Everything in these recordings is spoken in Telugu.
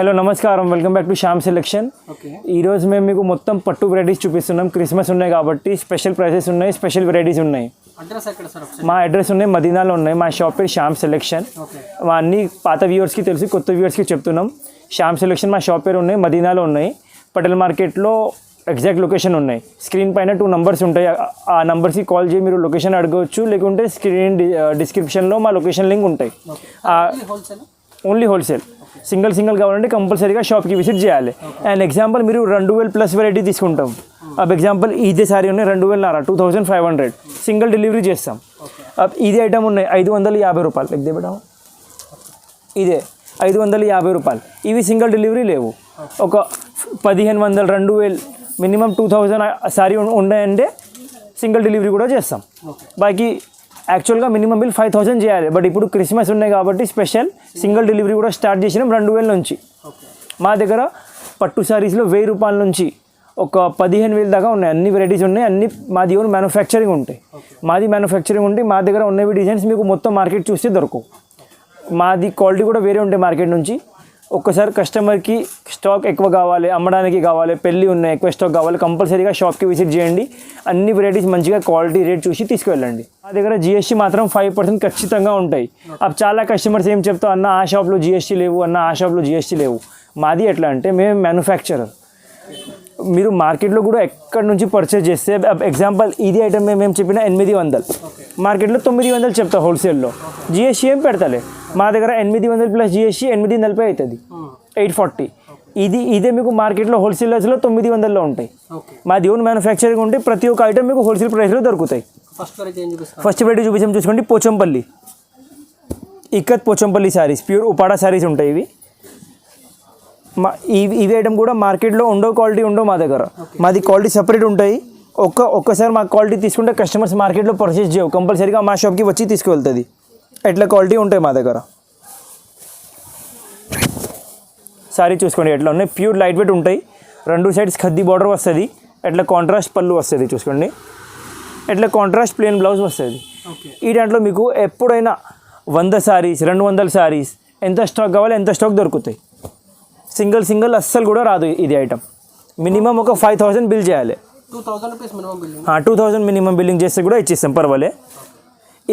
హలో నమస్కారం. Welcome back to Shyam selection ఈరోజు మేము మీకు మొత్తం పట్టు వెరైటీస్ చూపిస్తున్నాం. క్రిస్మస్ ఉన్నాయి కాబట్టి స్పెషల్ ప్రైసెస్ ఉన్నాయి స్పెషల్ వెరైటీస్ ఉన్నాయి. మా అడ్రస్ ఉన్నాయి మదీనాలో ఉన్నాయి. మా షాప్ పేరు శ్యామ్ సెలెక్షన్ మా అన్ని పాత వ్యూవర్స్కి తెలుసు కొత్త వ్యూవర్స్కి చెప్తున్నాం. శ్యామ్ సెలెక్షన్ మా షాప్ పేరు ఉన్నాయి మదీనాలో ఉన్నాయి. పటేల్ మార్కెట్లో ఎగ్జాక్ట్ లొకేషన్ ఉన్నాయి. స్క్రీన్ పైన టూ నంబర్స్ ఉంటాయి. ఆ- నంబర్స్కి కాల్ చేసి మీరు లొకేషన్ అడగవచ్చు. లేకుంటే స్క్రీన్ డిస్క్రిప్షన్లో మా లొకేషన్ లింక్ ఉంటాయి. ఓన్లీ హోల్సేల్ సింగిల్ సింగిల్ కావాలంటే కంపల్సరీగా షాప్కి విజిట్ చేయాలి. అండ్ ఎగ్జాంపుల్ మీరు రెండు వేలు ప్లస్ వెరైటీ తీసుకుంటాం. అబ్ ఎగ్జాంపుల్ ఇదే సారీ ఉన్నాయి రెండు వేల Nara two thousand five hundred single delivery చేస్తాం. ఇదే ఐటమ్ ఉన్నాయి ఐదు వందల యాభై రూపాయలు. ఎగ్దే బేటా ఇదే ఐదు వందల యాభై రూపాయలు. ఇవి సింగిల్ డెలివరీ లేవు. ఒక పదిహేను వందలు రెండు వేలు మినిమం టూ థౌజండ్ సారీ ఉన్నాయంటే సింగిల్ డెలివరీ కూడా చేస్తాం. బాకీ యాక్చువల్గా మినిమం బిల్ ఫైవ్ థౌసండ్ చేయాలి. బట్ ఇప్పుడు క్రిస్మస్ ఉన్నాయి కాబట్టి స్పెషల్ సింగిల్ డెలివరీ కూడా స్టార్ట్ చేసినాం రెండు వేల నుంచి. మా దగ్గర పట్టు శారీస్లో వెయ్యి రూపాయల నుంచి ఒక పదిహేను వేల దాకా ఉన్నాయి. అన్ని వెరైటీస్ ఉన్నాయి. అన్ని మాది ఓన్ మ్యానుఫ్యాక్చరింగ్ ఉంటాయి. మాది మ్యానుఫ్యాక్చరింగ్ ఉంటే మా దగ్గర ఉన్నవి డిజైన్స్ మీకు మొత్తం మార్కెట్ చూస్తే దొరకవు. మాది క్వాలిటీ కూడా వేరే ఉంటాయి మార్కెట్ నుంచి. ఒక్కసారి కస్టమర్కి స్టాక్ ఎక్కువ కావాలి అమ్మడానికి కావాలి పెళ్ళి ఉన్నాయి ఎక్కువ స్టాక్ కావాలి కంపల్సరీగా షాప్కి విజిట్ చేయండి. అన్ని వెరైటీస్ మంచిగా క్వాలిటీ రేట్ చూసి తీసుకువెళ్ళండి. మా దగ్గర జిఎస్టీ మాత్రం ఫైవ్ పర్సెంట్ ఖచ్చితంగా ఉంటాయి. అప్పుడు చాలా కస్టమర్స్ ఏం చెప్తావు అన్న ఆ షాప్లో జిఎస్టీ లేవు అన్న ఆ షాప్లో జిఎస్టీ లేవు. మాది ఎట్లా అంటే మేము మ్యానుఫ్యాక్చరర్ మీరు మార్కెట్లో కూడా ఎక్కడి నుంచి పర్చేస్ చేస్తే ఎగ్జాంపుల్ ఇది ఐటమ్ మేము చెప్పిన ఎనిమిది వందలు. మార్కెట్లో తొమ్మిది వందలు చెప్తా హోల్సేల్లో జిఎస్టీ ఏం పెడతలే. మా దగ్గర ఎనిమిది వందలు ప్లస్ జిఎస్టీ ఎనిమిది నలభై అవుతుంది. Eight forty. ఇది ఇదే మీకు మార్కెట్లో హోల్సేలర్స్లో తొమ్మిది వందల్లో ఉంటాయి. మాది ఓన్ మ్యానుఫ్యాక్చరింగ్ ఉంటే ప్రతి ఒక్క ఐటమ్ మీకు హోల్సేల్ ప్రైస్లో దొరుకుతాయి. ఫస్ట్ వెరైటీ చూపించాం చూసుకోండి పోచంపల్లి. ఇక్కత్ పోచంపల్లి శారీస్ ప్యూర్ ఉపాడా శారీస్ ఉంటాయి ఇవి. మా ఇవి ఇవి ఐటమ్ కూడా మార్కెట్లో ఉండో క్వాలిటీ ఉండో మా దగ్గర. మాది క్వాలిటీ సపరేట్ ఉంటాయి. ఒక్క ఒక్కసారి మా క్వాలిటీ తీసుకుంటే కస్టమర్స్ మార్కెట్లో పర్చేస్ చేయవు కంపల్సరీగా మా షాప్కి వచ్చి తీసుకువెళ్తుంది. ఎట్లా క్వాలిటీ ఉంటాయి మా దగ్గర? సారీ చూసుకోండి ఎట్లా ఉన్నాయి? ప్యూర్ లైట్ వెయిట్ ఉంటాయి. రెండు సైడ్స్ ఖద్దీ బార్డర్ వస్తుంది. ఎట్లా కాంట్రాస్ట్ పళ్ళు వస్తుంది చూసుకోండి. ఎట్లా కాంట్రాస్ట్ ప్లేన్ బ్లౌజ్ వస్తుంది. ఈ దాంట్లో మీకు ఎప్పుడైనా వంద సారీస్ రెండు వందల సారీస్ ఎంత స్టాక్ కావాలి ఎంత స్టాక్ దొరుకుతాయి? సింగిల్ సింగిల్ అస్సలు కూడా రాదు ఇది ఐటమ్ మినిమం ఒక ఫైవ్ థౌసండ్ బిల్ చేయాలి. టూ థౌసండ్ మినిమం బిల్లింగ్ చేస్తే కూడా ఇచ్చేస్తాం పర్వాలే.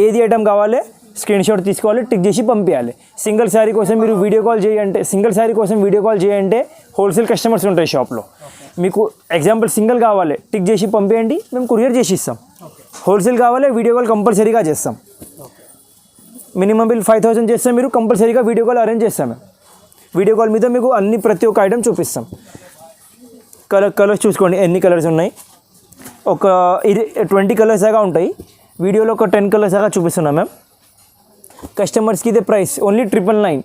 ఏది ఐటమ్ కావాలి? స్క్రీన్ షాట్ తీసుకోవాలి టిక్ చేసి పంపించాలి సింగిల్ శారీ కోసం మీరు వీడియో కాల్ చేయంటే సింగిల్ శారీ కోసం వీడియో కాల్ చేయంటే హోల్సేల్ కస్టమర్స్ ఉంటాయి షాప్లో. మీకు ఎగ్జాంపుల్ సింగిల్ కావాలి టిక్ చేసి పంపించండి మేము కొరియర్ చేసి ఇస్తాం హోల్సేల్ కావాలి వీడియో కాల్ కంపల్సరీగా చేస్తాం. మినిమం బిల్ ఫైవ్ థౌసండ్ చేస్తే మీరు కంపల్సరీగా వీడియో కాల్ అరేంజ్ చేస్తాం మేము. వీడియో కాల్ మీద మీకు అన్ని ప్రతి ఒక్క ఐటమ్ చూపిస్తాం. కలర్ కలర్స్ చూసుకోండి ఎన్ని కలర్స్ ఉన్నాయి? ఒక ఇది ట్వంటీ కలర్స్ దాకా ఉంటాయి. వీడియోలో ఒక టెన్ కలర్స్ దాకా చూపిస్తున్నాం మ్యామ్ కస్టమర్స్కి ఇదే price only triple nine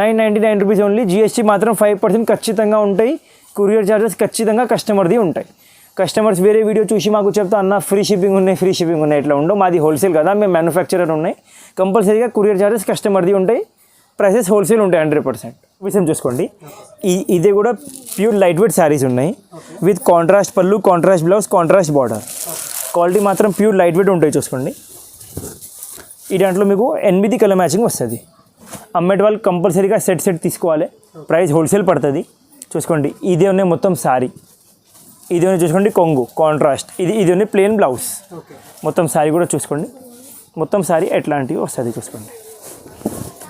nine ninety nine rupees only GST మాత్రం ఫైవ్ పర్సెంట్ ఖచ్చితంగా ఉంటాయి. కొరియర్ ఛార్జెస్ ఖచ్చితంగా కస్టమర్ది ఉంటాయి. కస్టమర్స్ వేరే వీడియో చూసి మాకు చెప్తా అన్న ఫ్రీ షిప్పింగ్ ఉన్నాయి ఫ్రీ షిప్పింగ్ ఉన్నాయి ఇట్లా ఉండవు? మాది హోల్సేల్ కదా మేము మ్యానుఫ్యాక్చరర్ ఉన్నాయి. కంపల్సరీగా కొరియర్ ఛార్జెస్ కస్టమర్ది ఉంటాయి. ప్రైసెస్ హోల్సేల్ ఉంటాయి హండ్రెడ్ పర్సెంట్ విషయం చూసుకోండి. ఈ ఇదే కూడా ప్యూర్ లైట్ వెయిట్ శారీస్ ఉన్నాయి. With contrast pallu contrast blouse contrast border quality మాత్రం ప్యూర్ లైట్ వెయిట్ ఉంటాయి చూసుకోండి. ఈ దాంట్లో మీకు ఎనిమిది కలర్ మ్యాచింగ్ వస్తుంది. అమ్మేటి వాళ్ళు కంపల్సరీగా సెట్ సెట్ తీసుకోవాలి. ప్రైస్ హోల్సేల్ పడుతుంది. చూసుకోండి ఇదే ఉన్నాయి మొత్తం శారీ ఇది ఉన్నాయి చూసుకోండి కొంగు కాంట్రాస్ట్ ఇది ఇది ఉన్నాయి ప్లెయిన్ బ్లౌజ్ మొత్తం శారీ కూడా చూసుకోండి. మొత్తం శారీ ఎట్లాంటివి వస్తుంది చూసుకోండి.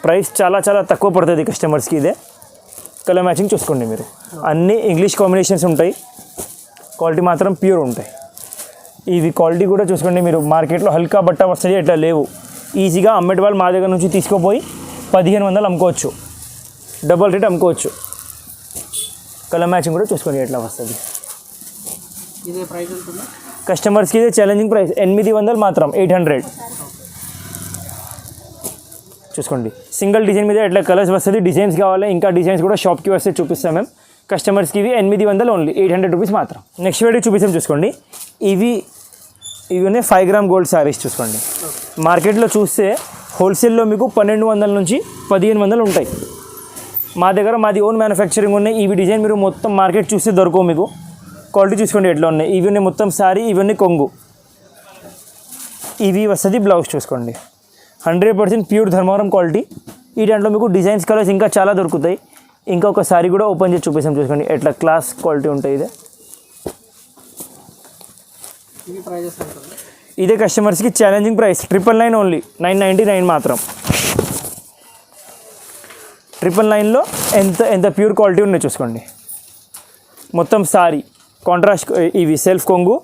ప్రైస్ చాలా చాలా తక్కువ పడుతుంది కస్టమర్స్కి ఇదే. కలర్ మ్యాచింగ్ చూసుకోండి మీరు. అన్ని ఇంగ్లీష్ కాంబినేషన్స్ ఉంటాయి. క్వాలిటీ మాత్రం ప్యూర్ ఉంటాయి. ఇవి క్వాలిటీ కూడా చూసుకోండి మీరు. మార్కెట్లో హల్కా బట్ట వస్తుంది ఎట్లా లేవు. ఈజీగా అమ్మేటి వాళ్ళు మా దగ్గర నుంచి తీసుకుపోయి పదిహేను వందలు అమ్ముకోవచ్చు. డబల్ రేట్ అమ్ముకోవచ్చు. కలర్ మ్యాచింగ్ కూడా చూసుకోండి ఎట్లా వస్తుంది. ఇదే ప్రైస్ ఉంటుంది కస్టమర్స్కి ఇదే ఛాలెంజింగ్ ప్రైస్ ఎనిమిది వందలు మాత్రం ఎయిట్ హండ్రెడ్ చూసుకోండి. సింగిల్ డిజైన్ మీద ఎట్లా కలర్స్ వస్తుంది డిజైన్స్ కావాలి ఇంకా డిజైన్స్ కూడా షాప్కి వస్తే చూపిస్తాం మేము కస్టమర్స్కి ఇవి ఎనిమిది వందలు ఓన్లీ ఎయిట్ హండ్రెడ్ రూపీస్ మాత్రం. నెక్స్ట్ వీడియో చూపిస్తాం చూసుకోండి. ఇవి ఇవి ఉన్నాయి ఫైవ్ గ్రామ్ గోల్డ్ శారీస్ చూసుకోండి. మార్కెట్లో చూస్తే హోల్సేల్లో మీకు పన్నెండు వందల నుంచి పదిహేను వందలు ఉంటాయి. మా దగ్గర మాది ఓన్ మ్యానుఫ్యాక్చరింగ్ ఉన్నాయి. ఇవి డిజైన్ మీరు మొత్తం మార్కెట్ చూస్తే దొరకవు మీకు. క్వాలిటీ చూసుకోండి ఎట్లా ఉన్నాయి. ఇవి ఉన్నాయి మొత్తం శారీ ఇవన్నీ కొంగు. ఇవి వస్తుంది బ్లౌజ్ చూసుకోండి. Hundred percent pure Dharmavaram quality ఈ దాంట్లో మీకు డిజైన్స్ కలర్స్ ఇంకా చాలా దొరుకుతాయి. ఇంకా ఒక శారీ కూడా ఓపెన్ చేసి చూపిస్తాం చూసుకోండి. ఎట్లా క్లాస్ క్వాలిటీ ఉంటాయి ఇదే. ఇదే కస్టమర్స్కి challenging price triple nine only nine ninety nine మాత్రం. ట్రిపుల్ నైన్లో ఎంత ఎంత ప్యూర్ క్వాలిటీ ఉన్నాయో చూసుకోండి. మొత్తం సారీ కాంట్రాస్ట్ ఇవి సెల్ఫ్ కొంగు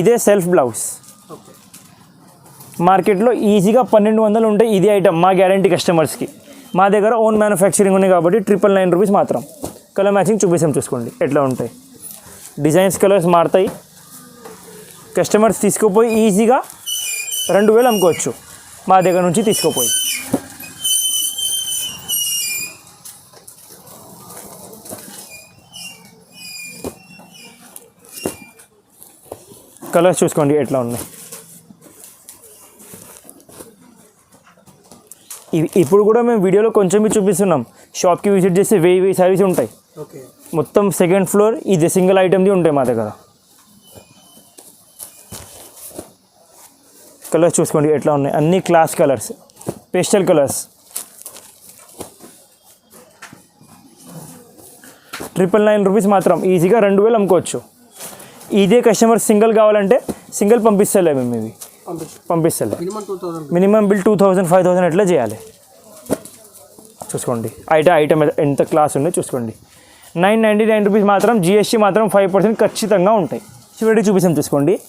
ఇదే సెల్ఫ్ బ్లౌజ్ మార్కెట్లో ఈజీగా పన్నెండు వందలు ఉంటాయి ఇది ఐటమ్ మా గ్యారంటీ కస్టమర్స్కి మా దగ్గర ఓన్ మ్యానుఫ్యాక్చరింగ్ ఉంది కాబట్టి ట్రిపుల్ నైన్ రూపీస్ మాత్రం. కలర్ మ్యాచింగ్ చూపిస్తాం చూసుకోండి ఎట్లా ఉంటాయి. డిజైన్స్ కలర్స్ మారుతాయి. కస్టమర్స్ తీసుకుపోయి ఈజీగా రెండు వేలు అమ్ముకోవచ్చు. మా దగ్గర నుంచి తీసుకుపోయి. కలర్స్ చూసుకోండి ఎట్లా ఉన్నాయి. ఇవి ఇప్పుడు కూడా మేము వీడియోలో కొంచెం చూపిస్తున్నాం. షాప్కి విజిట్ చేస్తే వెయ్యి వెయ్యి సారీస్ ఉంటాయి. ఓకే. మొత్తం సెకండ్ ఫ్లోర్ ఇది సింగిల్ ఐటమ్ది ఉంటాయి మా దగ్గర. కలర్స్ చూసుకోండి ఎట్లా ఉన్నాయి. అన్ని class colours. Pastel colours. Triple nine rupees మాత్రం. ఈజీగా రెండు వేలు అమ్ముకోవచ్చు. ఇదే కస్టమర్ సింగిల్ కావాలంటే సింగిల్ పంపిస్తలే మేము ఇవి. పంపిస్తలే. Minimum thousand bill two thousand five thousand ఎట్లా చేయాలి? చూసుకోండి. ఐటమ్ ఐటమ్ ఎంత క్లాస్ ఉందో చూసుకోండి. నైన్ నైంటీ నైన్ రూపీస్ మాత్రం జిఎస్టీ మాత్రం ఫైవ్ పర్సెంట్ ఖచ్చితంగా ఉంటాయి. చివరికి చూపిస్తాం చూసుకోండి.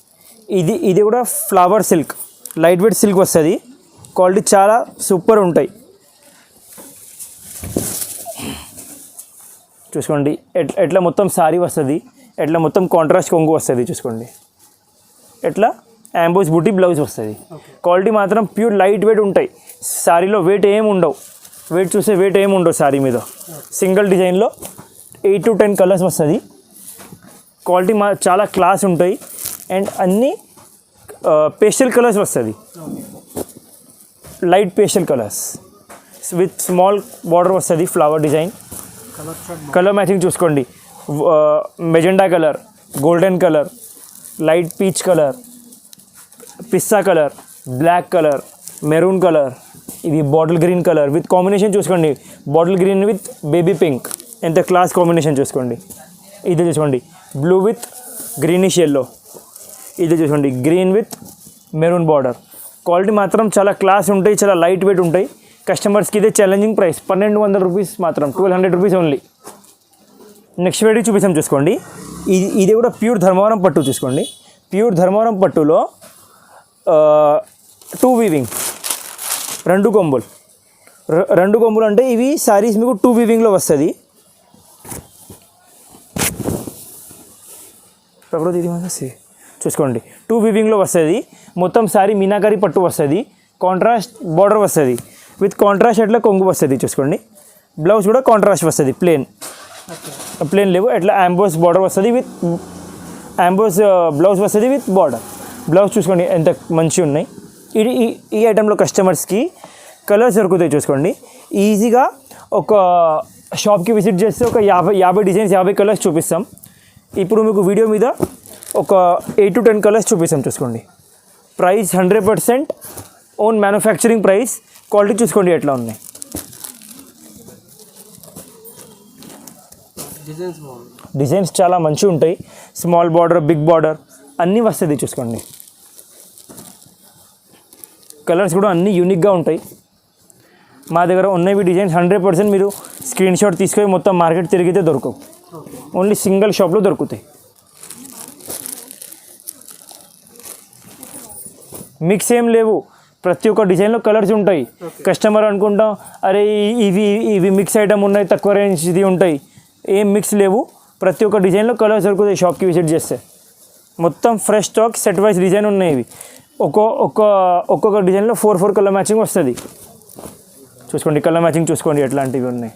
ఇది ఇది కూడా flower silk. Light weight silk వస్తుంది. క్వాలిటీ చాలా సూపర్ ఉంటాయి. చూసుకోండి. ఎట్ ఎట్లా మొత్తం సారీ వస్తుంది ఎట్లా మొత్తం కాంట్రాస్ట్ కొంగు వస్తుంది చూసుకోండి. ఎట్లా? యాంబోస్ బుటీ బ్లౌజ్ వస్తుంది. క్వాలిటీ మాత్రం ప్యూర్ లైట్ వెయిట్ ఉంటాయి. శారీలో వెయిట్ ఏం ఉండవు. వెయిట్ చూస్తే వెయిట్ ఏం ఉండవు శారీ మీద. సింగిల్ డిజైన్లో ఎయిట్ టు టెన్ కలర్స్ వస్తుంది. క్వాలిటీ మా చాలా క్లాస్ ఉంటాయి. అండ్ అన్నీ పేస్టల్ కలర్స్ వస్తుంది. Light pastel colours with small border వస్తుంది flower design colour colour matching చూసుకోండి magenta colour golden colour light peach colour pista colour black colour maroon colour ఇది bottle green colour with combination చూసుకోండి. Bottle green with baby pink ఎంత క్లాస్ కాంబినేషన్ చూసుకోండి. ఇది చూసుకోండి. బ్లూ విత్ గ్రీనిష్ ఎల్లో ఇది చూసుకోండి green with maroon border quality మాత్రం చాలా క్లాస్ ఉంటాయి చాలా లైట్ వెయిట్ ఉంటాయి కస్టమర్స్కి ఇదే ఛాలెంజింగ్ ప్రైస్ పన్నెండు వందల రూపీస్ మాత్రం twelve hundred rupees only next variety చూపిస్తాం చూసుకోండి. ఇది ఇది కూడా ప్యూర్ ధర్మవరం పట్టు చూసుకోండి. ప్యూర్ ధర్మవరం పట్టులో టూ వీవింగ్ రెండు కొమ్ములు. రెండు కొమ్ములు అంటే ఇవి శారీస్ మీకు టూ వీవింగ్లో వస్తుంది. ప్రకృతి ఇది చూసుకోండి. టూ వీవింగ్లో వస్తుంది. మొత్తం సారీ మీనాకరి పట్టు వస్తుంది. కాంట్రాస్ట్ బార్డర్ వస్తుంది. విత్ కాంట్రాస్ట్ ఎట్లా కొంగు వస్తుంది చూసుకోండి. బ్లౌజ్ కూడా కాంట్రాస్ట్ వస్తుంది ప్లేన్ ప్లేన్ లేవు ఎట్లా అంబోస్ బార్డర్ వస్తుంది విత్ అంబోస్ బ్లౌజ్ వస్తుంది విత్ బార్డర్ బ్లౌజ్ చూసుకోండి ఎంత మంచిగా ఉన్నాయి. ఇది ఈ ఈ ఐటెంలో కస్టమర్స్కి కలర్స్ దొరుకుతాయి చూసుకోండి. ఈజీగా ఒక షాప్కి విజిట్ చేస్తే ఒక యాభై యాభై డిజైన్స్ యాభై కలర్స్ చూపిస్తాం. ఇప్పుడు మీకు వీడియో మీద ఒక ఎయిట్ టు టెన్ కలర్స్ చూపిస్తాం చూసుకోండి. Price hundred percent own manufacturing price quality చూసుకోండి ఎట్లా ఉన్నాయి. డిజైన్స్ చాలా మంచిగా ఉంటాయి. స్మాల్ బార్డర్ బిగ్ బార్డర్ అన్నీ వస్తుంది చూసుకోండి. కలర్స్ కూడా అన్నీ యూనిక్గా ఉంటాయి. మా దగ్గర ఉన్నవి డిజైన్స్ హండ్రెడ్ పర్సెంట్ మీరు స్క్రీన్ షాట్ తీసుకొని మొత్తం మార్కెట్ తిరిగితే దొరకవు. ఓన్లీ సింగిల్ షాప్లో దొరుకుతాయి. మిక్స్ ఏం లేవు. ప్రతి ఒక్క డిజైన్లో కలర్స్ ఉంటాయి. కస్టమర్ అనుకుంటాం అరే ఇవి ఇవి మిక్స్ ఐటమ్ ఉన్నాయి తక్కువ రేంజ్ ఇది ఉంటాయి. ఏం మిక్స్ లేవు. ప్రతి ఒక్క డిజైన్లో కలర్స్ దొరుకుతాయి షాప్కి విజిట్ చేస్తే. మొత్తం fresh stock set wise design ఉన్నాయి ఇవి. ఒక్కో ఒక్క ఒక్కొక్క డిజైన్లో ఫోర్ ఫోర్ కలర్ మ్యాచింగ్ వస్తుంది. చూసుకోండి కలర్ మ్యాచింగ్ చూసుకోండి ఎట్లాంటివి ఉన్నాయి.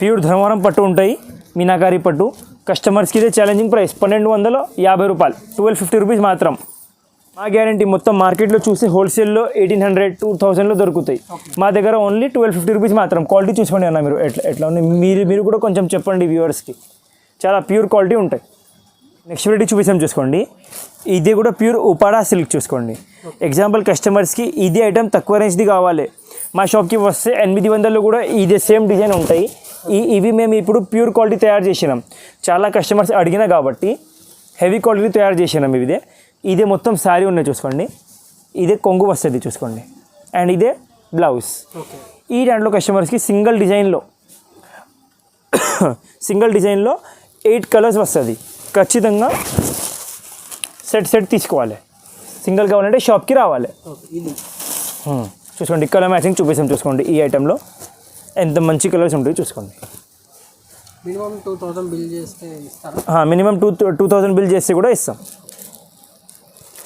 ప్యూర్ ధర్మవరం పట్టు ఉంటాయి. మీనాకారి పట్టు. కస్టమర్స్కి ఇదే ఛాలెంజింగ్ ప్రైస్ పన్నెండు వందల యాభై రూపాయలు. ట్వెల్వ్ ఫిఫ్టీ రూపీస్ మాత్రం. మా గ్యారంటీ మొత్తం మార్కెట్లో చూసి హోల్సేల్లో ఎయిటీన్ హండ్రెడ్ టూ థౌసండ్లో దొరుకుతాయి. మా దగ్గర ఓన్లీ ట్వెల్వ్ ఫిఫ్టీ రూపీస్ మాత్రం. క్వాలిటీ చూసుకోండి అన్న మీరు. ఎట్లా ఎట్లా ఉంది? మీరు మీరు కూడా కొంచెం చెప్పండి వ్యూవర్స్కి చాలా ప్యూర్ క్వాలిటీ ఉంటాయి. నెక్స్ట్ వెరైటీ చూపిస్తాం చూసుకోండి. ఇది కూడా ప్యూర్ ఉపాడా సిల్క్ చూసుకోండి. ఎగ్జాంపుల్ కస్టమర్స్కి ఇది ఐటమ్ తక్కువ రేంజ్ది కావాలి. మా షాప్కి వస్తే ఎనిమిది వందలు కూడా ఇదే సేమ్ డిజైన్ ఉంటాయి. ఇవి మేము ఇప్పుడు ప్యూర్ క్వాలిటీ తయారు చేసినాం. చాలా కస్టమర్స్ అడిగినా కాబట్టి హెవీ క్వాలిటీ తయారు చేసినాం ఇదే ఇదే మొత్తం శారీ ఉన్నాయి చూసుకోండి. ఇదే కొంగు వస్తుంది చూసుకోండి. అండ్ ఇదే బ్లౌజ్ ఈ దాంట్లో కస్టమర్స్కి సింగిల్ డిజైన్లో సింగిల్ డిజైన్లో ఎయిట్ కలర్స్ వస్తుంది. ఖచ్చితంగా సెట్ సెట్ తీసుకోవాలి. సింగిల్ కావాలంటే షాప్కి రావాలి. Hmm. చూసుకోండి కలర్ మ్యాచింగ్ చూపిస్తాం చూసుకోండి ఈ ఐటెంలో ఎంత మంచి కలర్స్ ఉంటాయి చూసుకోండి. మినిమం టూ బిల్ చేస్తే minimum two two thousand bill చేస్తే కూడా ఇస్తాం.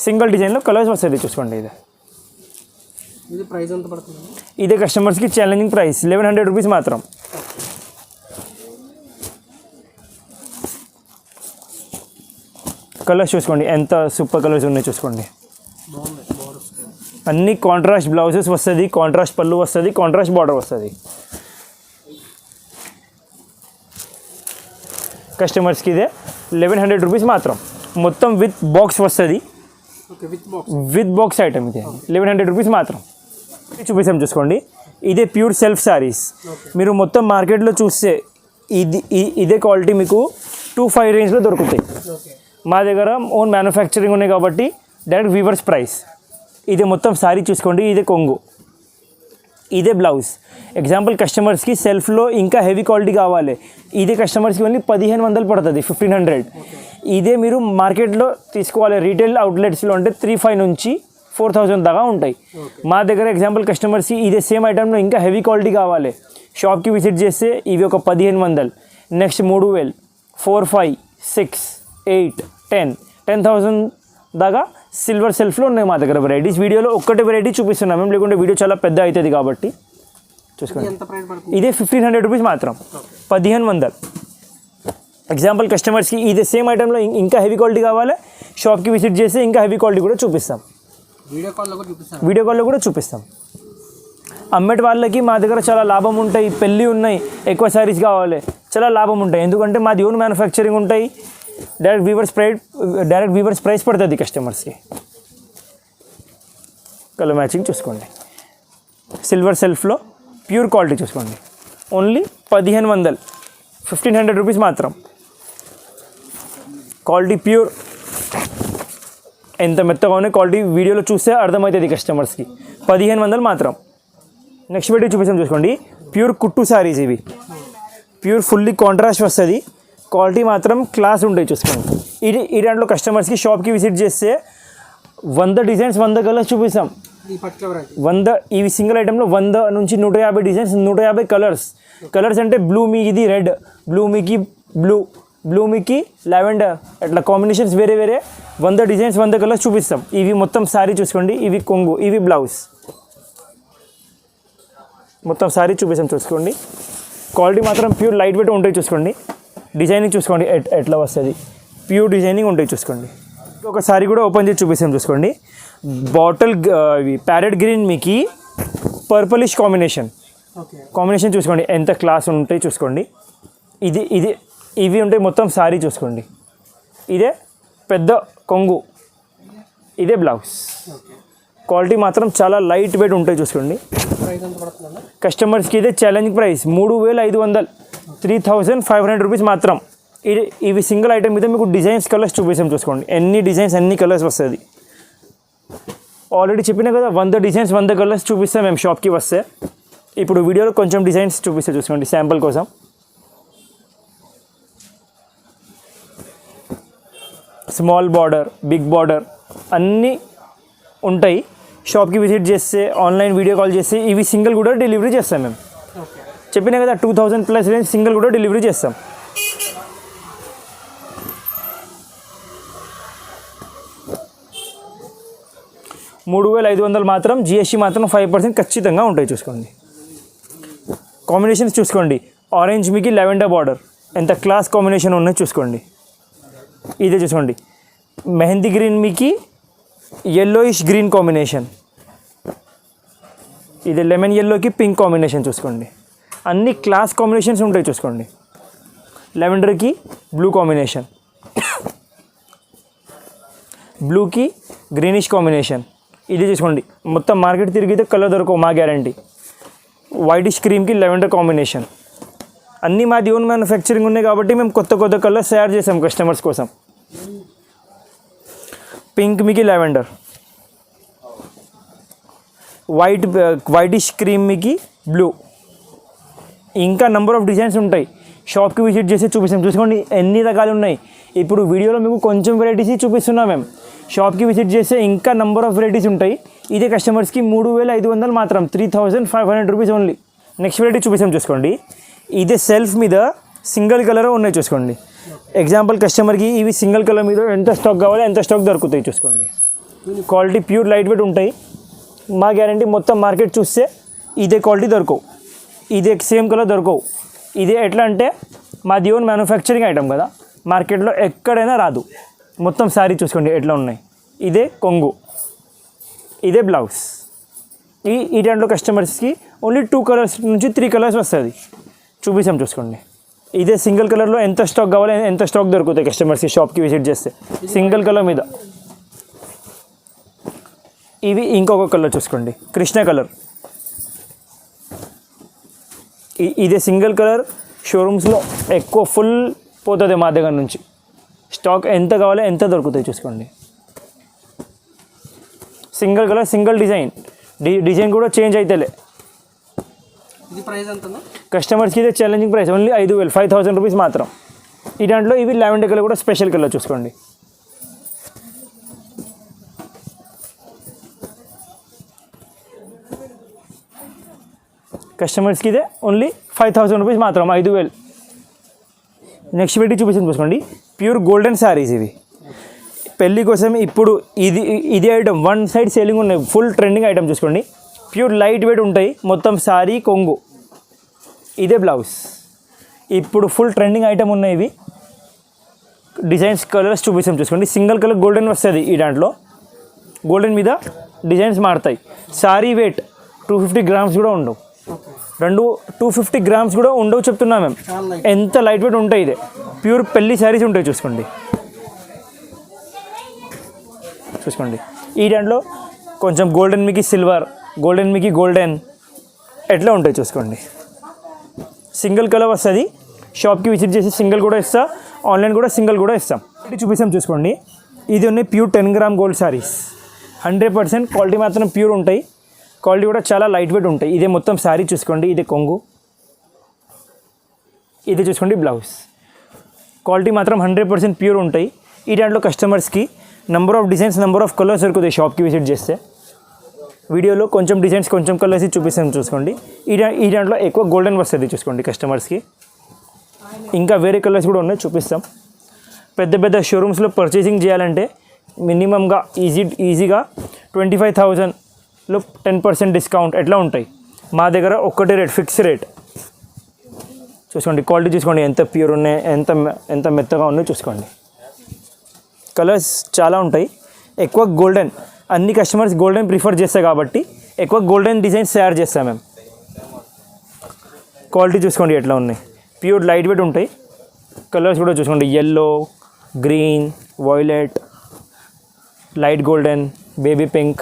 సింగిల్ డిజైన్లో కలర్స్ వస్తుంది చూసుకోండి ఇది. ఇది ప్రైస్ ఎంత పడుతుంది? ఇదే కస్టమర్స్కి challenging price eleven hundred rupees మాత్రం. కలర్స్ చూసుకోండి ఎంత సూపర్ కలర్స్ ఉన్నాయి చూసుకోండి. అన్ని కాంట్రాస్ట్ బ్లౌజెస్ వస్తుంది కాంట్రాస్ట్ పళ్ళు వస్తుంది కాంట్రాస్ట్ బార్డర్ వస్తుంది. కస్టమర్స్కి ఇదే లెవెన్ హండ్రెడ్ రూపీస్ మాత్రం. మొత్తం విత్ బాక్స్ వస్తుంది. విత్ బాక్స్ ఐటమ్ ఇది లెవెన్ హండ్రెడ్ రూపీస్ మాత్రం. చూపిస్తాం చూసుకోండి. ఇదే ప్యూర్ సెల్ఫ్ శారీస్ మీరు మొత్తం మార్కెట్లో చూస్తే ఇది ఇదే క్వాలిటీ మీకు టూ ఫైవ్ రేంజ్లో దొరుకుతాయి. మా దగ్గర ఓన్ మ్యానుఫ్యాక్చరింగ్ ఉన్నాయి కాబట్టి డైరెక్ట్ వీవర్స్ ప్రైస్ ఇదే మొత్తం శారీ చూసుకోండి. ఇదే కొంగు. ఇదే బ్లౌజ్. ఎగ్జాంపుల్ కస్టమర్స్కి సెల్ఫ్లో ఇంకా హెవీ క్వాలిటీ కావాలి. ఇదే కస్టమర్స్కి ఓన్లీ పదిహేను వందలు పడుతుంది ఫిఫ్టీన్ హండ్రెడ్ ఇదే మీరు మార్కెట్లో తీసుకోవాలి రీటైల్ అవుట్లెట్స్లో అంటే త్రీ ఫైవ్ నుంచి ఫోర్ థౌజండ్ దాకా ఉంటాయి. మా దగ్గర ఎగ్జాంపుల్ కస్టమర్స్కి ఇదే సేమ్ ఐటెంలో ఇంకా హెవీ క్వాలిటీ కావాలి. షాప్కి విజిట్ చేస్తే ఇవి ఒక పదిహేను వందలు. నెక్స్ట్ మూడు వేలు. Four five six eight ten ten thousand దాకా సిల్వర్ సెల్ఫ్లో ఉన్నాయి మా దగ్గర వెరైటీస్ వీడియోలో ఒక్కటే వెరైటీ చూపిస్తున్నాం మేము లేకుంటే వీడియో చాలా పెద్ద అవుతుంది కాబట్టి. చూసుకోండి. ఇదే ఫిఫ్టీన్ హండ్రెడ్ రూపీస్ మాత్రం. పదిహేను వందలు. ఎగ్జాంపుల్ కస్టమర్స్కి ఇదే సేమ్ ఐటెంలో ఇంకా హెవీ క్వాలిటీ కావాలి. షాప్కి విజిట్ చేస్తే ఇంకా హెవీ క్వాలిటీ కూడా చూపిస్తాం. వీడియో కాల్లో కూడా చూపిస్తాను. వీడియో కాల్లో కూడా చూపిస్తాం. అమ్మేటి వాళ్ళకి మా దగ్గర చాలా లాభం ఉంటాయి. పెళ్ళి ఉన్నాయి. ఎక్కువ శారీస్ కావాలి. చాలా లాభం ఉంటాయి. ఎందుకంటే మాది ఓన్ మ్యానుఫ్యాక్చరింగ్ ఉంటాయి. Direct weavers price direct weavers price పడుతుంది కస్టమర్స్కి కలర్ మ్యాచింగ్ చూసుకోండి. సిల్వర్ సెల్ఫ్లో ప్యూర్ క్వాలిటీ చూసుకోండి. ఓన్లీ పదిహేను వందలు. ఫిఫ్టీన్ హండ్రెడ్ రూపీస్ మాత్రం. క్వాలిటీ ప్యూర్ ఎంత మెత్తగా ఉన్నాయి క్వాలిటీ వీడియోలో చూస్తే అర్థమవుతుంది కస్టమర్స్కి పదిహేను వందలు మాత్రం. నెక్స్ట్ వీడియో చూపిస్తాం చూసుకోండి. ప్యూర్ కుట్టు శారీస్ ఇవి. ప్యూర్ ఫుల్లీ కాంట్రాస్ట్ వస్తుంది. క్వాలిటీ మాత్రం క్లాస్ ఉంటాయి చూసుకోండి. ఇది ఈ దాంట్లో కస్టమర్స్కి షాప్కి విజిట్ చేస్తే వంద డిజైన్స్ వంద కలర్స్ చూపిస్తాం. వంద ఇవి సింగిల్ ఐటెంలో వంద నుంచి నూట యాభై డిజైన్స్ నూట యాభై కలర్స్. కలర్స్ అంటే బ్లూ మీకు ఇది రెడ్ బ్లూ మీకు బ్లూ బ్లూ మీకు లావెండర్. అట్లా కాంబినేషన్స్ వేరే వేరే. వంద డిజైన్స్ వంద కలర్స్ చూపిస్తాం. ఇవి మొత్తం శారీ చూసుకోండి. ఇవి కొంగు ఇవి బ్లౌజ్. మొత్తం శారీ చూపిస్తాం చూసుకోండి. క్వాలిటీ మాత్రం ప్యూర్ లైట్ వెయిట్ ఉంటాయి చూసుకోండి. డిజైనింగ్ చూసుకోండి ఎట్ ఎట్లా వస్తుంది. ప్యూర్ డిజైనింగ్ ఉంటాయి చూసుకోండి. ఒక సారీ కూడా ఓపెన్ చేసి చూపిస్తాం చూసుకోండి. బాటిల్ ఇవి ప్యారెట్ గ్రీన్ మీకు పర్పలిష్ కాంబినేషన్ కాంబినేషన్ చూసుకోండి ఎంత క్లాస్ ఉంటాయి చూసుకోండి. ఇది ఇది ఇవి ఉంటాయి మొత్తం సారీ చూసుకోండి. ఇదే పెద్ద కొంగు. ఇదే బ్లౌజ్ క్వాలిటీ మాత్రం చాలా లైట్ వెయిట్ ఉంటాయి చూసుకోండి. కస్టమర్స్కి ఇదే ఛాలెంజ్ ప్రైస్ మూడు వేల ఐదు వందలు. Three thousand five hundred rupees మాత్రం. ఇది ఇవి సింగిల్ ఐటమ్ మీద మీకు డిజైన్స్ కలర్స్ చూపిస్తాం చూసుకోండి. ఎన్ని డిజైన్స్ ఎన్ని కలర్స్ వస్తుంది. ఆల్రెడీ చెప్పినా కదా వంద డిజైన్స్ వంద కలర్స్ చూపిస్తాం మేము షాప్కి వస్తే. ఇప్పుడు వీడియోలో కొంచెం డిజైన్స్ చూపిస్తే చూసుకోండి శాంపుల్ కోసం. స్మాల్ బార్డర్ బిగ్ బార్డర్ అన్నీ ఉంటాయి. షాప్కి విజిట్ చేస్తే ఆన్లైన్ వీడియో కాల్ చేస్తే ఇవి సింగిల్ కూడా డెలివరీ చేస్తాం మేము. చెప్పినా కదా two thousand plus range single కూడా డెలివరీ చేస్తాం. మూడు వేల ఐదు వందలు మాత్రం జిఎస్టీ మాత్రం ఫైవ్ పర్సెంట్ ఖచ్చితంగా ఉంటాయి చూసుకోండి. కాంబినేషన్స్ చూసుకోండి. ఆరెంజ్ మీకు లెవెండర్ బార్డర్ ఎంత క్లాస్ కాంబినేషన్ ఉన్నాయో చూసుకోండి. ఇదే చూసుకోండి. మెహందీ గ్రీన్ మీకు ఎల్లోయిష్ గ్రీన్ కాంబినేషన్ ఇది లెమన్ ఎల్లోకి పింక్ కాంబినేషన్ చూసుకోండి. అన్ని క్లాస్ కాంబినేషన్స్ ఉంటాయి చూసుకోండి. లెవెండర్కి బ్లూ కాంబినేషన్ బ్లూకి గ్రీనిష్ కాంబినేషన్ ఇది చూసుకోండి. మొత్తం మార్కెట్ తిరిగితే కలర్ దొరకవు మా గ్యారంటీ వైటిష్ క్రీమ్కి లెవెండర్ కాంబినేషన్ అన్నీ మాది ఓన్ మ్యానుఫ్యాక్చరింగ్ ఉన్నాయి కాబట్టి మేము కొత్త కొత్త కలర్స్ తయారు చేసాం కస్టమర్స్ కోసం. పింక్ మీకు లెవెండర్ వైట్ వైటిష్ క్రీమ్ మీకు బ్లూ ఇంకా నెంబర్ ఆఫ్ డిజైన్స్ ఉంటాయి. షాప్కి విజిట్ చేసి చూపిస్తాం. చూసుకోండి ఎన్ని రకాలు ఉన్నాయి. ఇప్పుడు వీడియోలో మీకు కొంచెం వెరైటీస్ చూపిస్తున్నాం మేము షాప్కి విజిట్ చేస్తే ఇంకా నెంబర్ ఆఫ్ వెరైటీస్ ఉంటాయి. ఇదే కస్టమర్స్కి మూడు వేల ఐదు వందలు మాత్రం three thousand five hundred rupees only next variety చూపిస్తాం చూసుకోండి. ఇదే సెల్ఫ్ మీద సింగిల్ కలర్ ఉన్నాయి చూసుకోండి. ఎగ్జాంపుల్ కస్టమర్కి ఇవి సింగిల్ కలర్ మీద ఎంత స్టాక్ కావాలో ఎంత స్టాక్ దొరుకుతాయి చూసుకోండి. క్వాలిటీ ప్యూర్ లైట్ వెయిట్ ఉంటాయి. మా గ్యారంటీ మొత్తం మార్కెట్ చూస్తే ఇదే క్వాలిటీ దొరకవు. ఇదే సేమ్ కలర్ దొరకవు. ఇదే ఎట్లా అంటే మాది ఓన్ మ్యానుఫ్యాక్చరింగ్ ఐటమ్ కదా. మార్కెట్లో ఎక్కడైనా రాదు. మొత్తం శారీ చూసుకోండి ఎట్లా ఉన్నాయి. ఇదే కొంగు. ఇదే బ్లౌజ్ ఈ ఈ టైంలో కస్టమర్స్కి ఓన్లీ టూ కలర్స్ నుంచి త్రీ కలర్స్ వస్తుంది. చూపిస్తాం చూసుకోండి. ఇదే సింగిల్ కలర్లో ఎంత స్టాక్ కావాలో ఎంత స్టాక్ దొరుకుతాయి కస్టమర్స్కి షాప్కి విజిట్ చేస్తే? సింగిల్ కలర్ మీద. ఇవి ఇంకొక కలర్ చూసుకోండి. కృష్ణ కలర్. ఇదే సింగిల్ కలర్ షోరూమ్స్లో ఎక్కువ ఫుల్ పోతుంది మా దగ్గర నుంచి. స్టాక్ ఎంత కావాలో ఎంత దొరుకుతాయి చూసుకోండి. Single colour single design. D design కూడా చేంజ్ అవుతలే ఇది ప్రైస్ కస్టమర్స్కి ఇదే ఛాలెంజింగ్ ప్రైస్ ఓన్లీ ఐదు వేలు ఫైవ్ థౌసండ్ రూపీస్ మాత్రం. ఈ దాంట్లో ఇవి లెవెండర్ కలర్ కూడా స్పెషల్ కలర్ చూసుకోండి. కస్టమర్స్కి ఇదే ఓన్లీ ఫైవ్ థౌసండ్ రూపీస్ మాత్రం ఐదు వేలు. నెక్స్ట్ పెట్టి చూపిస్తుంది చూసుకోండి. ప్యూర్ గోల్డెన్ శారీస్ ఇవి. పెళ్ళి కోసం ఇప్పుడు ఇది ఇది ఐటమ్ వన్ సైడ్ సేలింగ్ ఉన్నాయి ఫుల్ ట్రెండింగ్ ఐటమ్ చూసుకోండి. ప్యూర్ లైట్ వెయిట్ ఉంటాయి. మొత్తం శారీ కొంగు. ఇదే బ్లౌజ్. ఇప్పుడు ఫుల్ ట్రెండింగ్ ఐటమ్ ఉన్నాయి ఇవి. డిజైన్స్ కలర్స్ చూపిస్తాం. చూసుకోండి. సింగిల్ కలర్ గోల్డెన్ వస్తుంది ఈ దాంట్లో. గోల్డెన్ మీద డిజైన్స్ మారుతాయి. Sari weight two fifty grams కూడా ఉండవు. రెండు టూ ఫిఫ్టీ గ్రామ్స్ కూడా ఉండవు చెప్తున్నాం మేము. ఎంత లైట్ వెయిట్ ఉంటాయి ఇదే. ప్యూర్ పెళ్ళి శారీస్ ఉంటాయి చూసుకోండి. చూసుకోండి. ఈ దాంట్లో కొంచెం గోల్డెన్ మీకు సిల్వర్ గోల్డెన్ మీకు గోల్డెన్ ఎట్లా ఉంటాయి చూసుకోండి. సింగిల్ కలర్ వస్తుంది. షాప్కి విజిట్ చేసి సింగిల్ కూడా ఇస్తా. ఆన్లైన్ కూడా సింగిల్ కూడా ఇస్తాం. ఇది చూపిస్తాం చూసుకోండి. ఇది ఉన్నాయి pure ten gram gold saris hundred percent quality మాత్రం ప్యూర్ ఉంటాయి. క్వాలిటీ కూడా చాలా లైట్ వెయిట్ ఉంటాయి. ఇదే మొత్తం శారీ చూసుకోండి. ఇదే కొంగు. ఇది చూసుకోండి బ్లౌజ్ క్వాలిటీ మాత్రం హండ్రెడ్ పర్సెంట్ ప్యూర్ ఉంటాయి. ఈ దాంట్లో కస్టమర్స్కి number of designs number of colours దొరుకుతాయి షాప్కి విజిట్ చేస్తే. వీడియోలో కొంచెం డిజైన్స్ కొంచెం కలర్స్ చూపిస్తాను చూసుకోండి. ఈ ఈ దాంట్లో ఎక్కువ గోల్డెన్ వస్తుంది చూసుకోండి కస్టమర్స్కి ఇంకా వేరే కలర్స్ కూడా ఉన్నాయి చూపిస్తాం. పెద్ద పెద్ద షోరూమ్స్లో పర్చేసింగ్ చేయాలంటే మినిమంగా ఈజీ ఈజీగా ట్వంటీ ఫైవ్ థౌజండ్లో టెన్ పర్సెంట్ డిస్కౌంట్ ఎట్లా ఉంటాయి? మా దగ్గర ఒక్కటే రేట్ ఫిక్స్ రేట్ చూసుకోండి క్వాలిటీ చూసుకోండి ఎంత ప్యూర్ ఉన్నాయి ఎంత మె- ఎంత మెత్తగా ఉన్నాయో చూసుకోండి. కలర్స్ చాలా ఉంటాయి. ఎక్కువ గోల్డెన్ అన్ని కస్టమర్స్ గోల్డెన్ ప్రిఫర్ చేస్తాయి కాబట్టి ఎక్కువ గోల్డెన్ డిజైన్స్ తయారు చేస్తాం మేము. క్వాలిటీ చూసుకోండి ఎట్లా ఉన్నాయి. ప్యూర్ లైట్ వెయిట్ ఉంటాయి. కలర్స్ కూడా చూసుకోండి. Yellow green violet light golden baby pink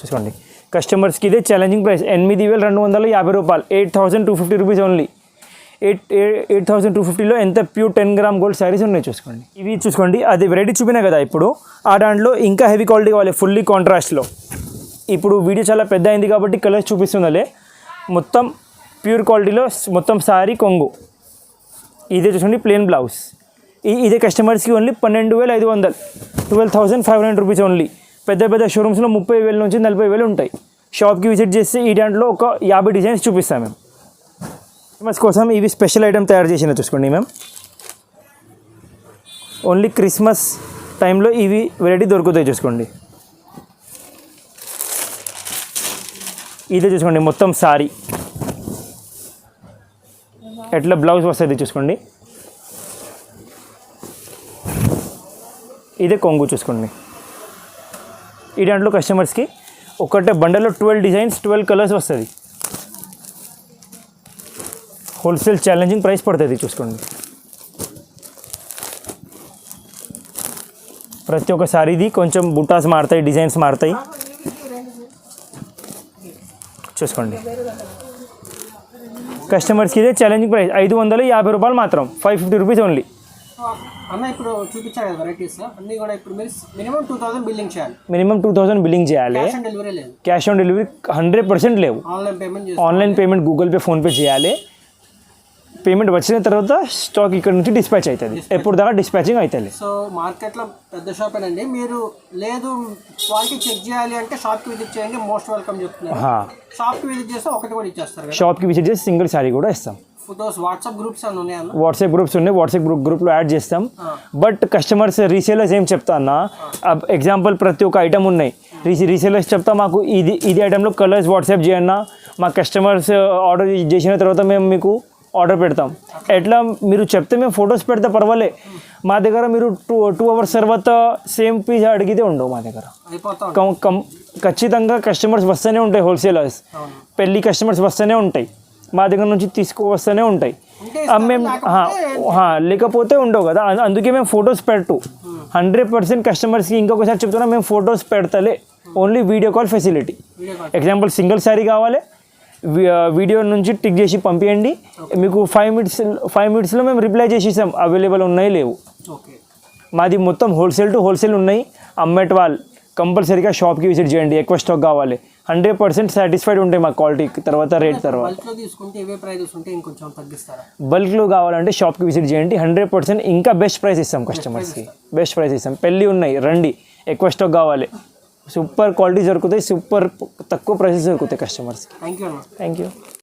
చూసుకోండి. కస్టమర్స్కి ఇదే ఛాలెంజింగ్ ప్రైస్ ఎనిమిది వేల రెండు వందల యాభై రూపాయలు. Eight thousand two fifty rupees only eight eight thousand two ఫిఫ్టీలో ఎంత pure ten gram gold saris ఉన్నాయి చూసుకోండి. ఇవి చూసుకోండి అది వెరైటీ చూపినా కదా ఇప్పుడు. ఆ దాంట్లో ఇంకా హెవీ క్వాలిటీ కావాలి ఫుల్లీ కాంట్రాస్ట్లో ఇప్పుడు వీడియో చాలా పెద్ద అయింది కాబట్టి కలర్స్ చూపిస్తుందలే. మొత్తం ప్యూర్ క్వాలిటీలో మొత్తం శారీ కొంగు. ఇదే చూసుకోండి ప్లెయిన్ బ్లౌజ్ ఇదే కస్టమర్స్కి ఓన్లీ పన్నెండు వేల ఐదు వందలు. Twelve thousand five hundred rupees only పెద్ద పెద్ద షోరూమ్స్లో ముప్పై వేల నుంచి నలభై వేలు ఉంటాయి. షాప్కి విజిట్ చేస్తే ఈ దాంట్లో ఒక యాభై డిజైన్స్ చూపిస్తాం మేము. క్రిస్మస్ కోసం ఇవి స్పెషల్ ఐటమ్ తయారు చేసిన చూసుకోండి మ్యామ్ ఓన్లీ క్రిస్మస్ టైంలో ఇవి వెరైటీ దొరుకుతాయి చూసుకోండి. ఇదే చూసుకోండి మొత్తం సారీ. ఎట్లా బ్లౌజ్ వస్తుంది చూసుకోండి. ఇదే కొంగు చూసుకోండి. ఈ దాంట్లో కస్టమర్స్కి ఒకటే బండల్లో ట్వెల్వ్ డిజైన్స్ ట్వెల్వ్ కలర్స్ వస్తుంది. హోల్సేల్ ఛాలెంజింగ్ ప్రైస్ పడుతుంది చూసుకోండి. ప్రతి ఒక్క సారీది కొంచెం బుటాస్ మారుతాయి డిజైన్స్ మారుతాయి. చూసుకోండి. కస్టమర్స్కి ఇదే ఛాలెంజింగ్ ప్రైస్ ఐదు వందలు యాభై రూపాయలు మాత్రం ఫైవ్ ఫిఫ్టీ రూపీస్ ఓన్లీ. అన్న ఇప్పుడు చూపించారు కదా వెరైటీస్ అన్నీ కూడా ఇప్పుడు మీరు మినిమం టూ థౌసండ్ బిల్లింగ్ చేయాలి. మినిమం టూ థౌసండ్ బిల్లింగ్ చేయాలి. క్యాష్ ఆన్ డెలివరీ లేదు. Cash on delivery hundred percent లేవు. ఆన్లైన్ పేమెంట్ చేసి online payment Google pay PhonePe చేయాలి. పేమెంట్ వచ్చిన తర్వాత స్టాక్ ఇక్కడ నుంచి డిస్పాచ్ అవుతుంది. ఎప్పుడు దాకా డిస్పాచింగ్ అవుతుంది. సో మార్కెట్లో పెద్ద షాప్ అండి మీరు లేదు క్వాలిటీ చెక్ చేయాలి అంటే షాప్కి విజిట్ చేయండి మోస్ట్ వెల్కమ్ చెప్తున్నారు. షాప్కి విజిట్ చేస్తే ఒకటి కూడా ఇచ్చేస్తారు కదా. షాప్కి విజిట్ చేసి సింగిల్ శారీ కూడా ఇస్తాం. ఫోటోస్ వాట్సాప్ గ్రూప్స్ అని ఉన్నాయన్న వాట్సాప్ గ్రూప్స్ ఉన్నాయి. వాట్సాప్ గ్రూప్ గ్రూప్లో యాడ్ చేస్తాం. బట్ కస్టమర్స్ రీసేలర్స్ ఏం చెప్తా అన్న ఎగ్జాంపుల్ ప్రతి ఒక్క ఐటమ్ ఉన్నాయి. రీసే రీసేలర్స్ చెప్తా మాకు ఇది ఇది ఐటెంలో కలర్స్ వాట్సాప్ చేయన్నా మా కస్టమర్స్ ఆర్డర్ చేసిన తర్వాత మేము మీకు ఆర్డర్ పెడతాం. ఎట్లా మీరు చెప్తే మేము ఫొటోస్ పెడితే పర్వాలే. మా దగ్గర మీరు టూ టూ అవర్స్ తర్వాత సేమ్ పీస్ అడిగితే ఉండవు మా దగ్గర. కం ఖచ్చితంగా కస్టమర్స్ వస్తూనే ఉంటాయి హోల్సేలర్స్ పెళ్ళి కస్టమర్స్ వస్తూనే ఉంటాయి. మా దగ్గర నుంచి తీసుకువస్తూనే ఉంటాయి. మేము లేకపోతే ఉండవు కదా. అందుకే మేము ఫొటోస్ పెట్టు. హండ్రెడ్ పర్సెంట్ కస్టమర్స్కి ఇంకొకసారి చెప్తున్నా మేము photos పెడతలే. Only video call facility example single sari కావాలి. వీడియో నుంచి టిక్ చేసి పంపించండి మీకు ఫైవ్ మినిట్స్ ఫైవ్ మినిట్స్లో మేము రిప్లై చేసి ఇస్తాం అవైలబుల్ ఉన్నాయి లేవు. ఓకే. మాది మొత్తం హోల్సేల్ టు హోల్సేల్ ఉన్నాయి. అమ్మేట్ వాళ్ళు కంపల్సరీగా షాప్కి విజిట్ చేయండి. ఎక్కువ స్టాక్ కావాలి. హండ్రెడ్ పర్సెంట్ సాటిస్ఫైడ్ ఉంటాయి మా క్వాలిటీ తర్వాత రేట్ తర్వాత. బల్క్లో కావాలంటే షాప్కి విజిట్ చేయండి. హండ్రెడ్ పర్సెంట్ ఇంకా బెస్ట్ ప్రైస్ ఇస్తాం కస్టమర్స్కి బెస్ట్ ప్రైస్ ఇస్తాం. పెళ్ళి ఉన్నాయి రండి. ఎక్కువ స్టాక్ కావాలి. సూపర్ క్వాలిటీ దొరుకుతాయి సూపర్ తక్కువ ప్రైసెస్ దొరుకుతాయి కస్టమర్స్కి థ్యాంక్ యూ అన్న థ్యాంక్ యూ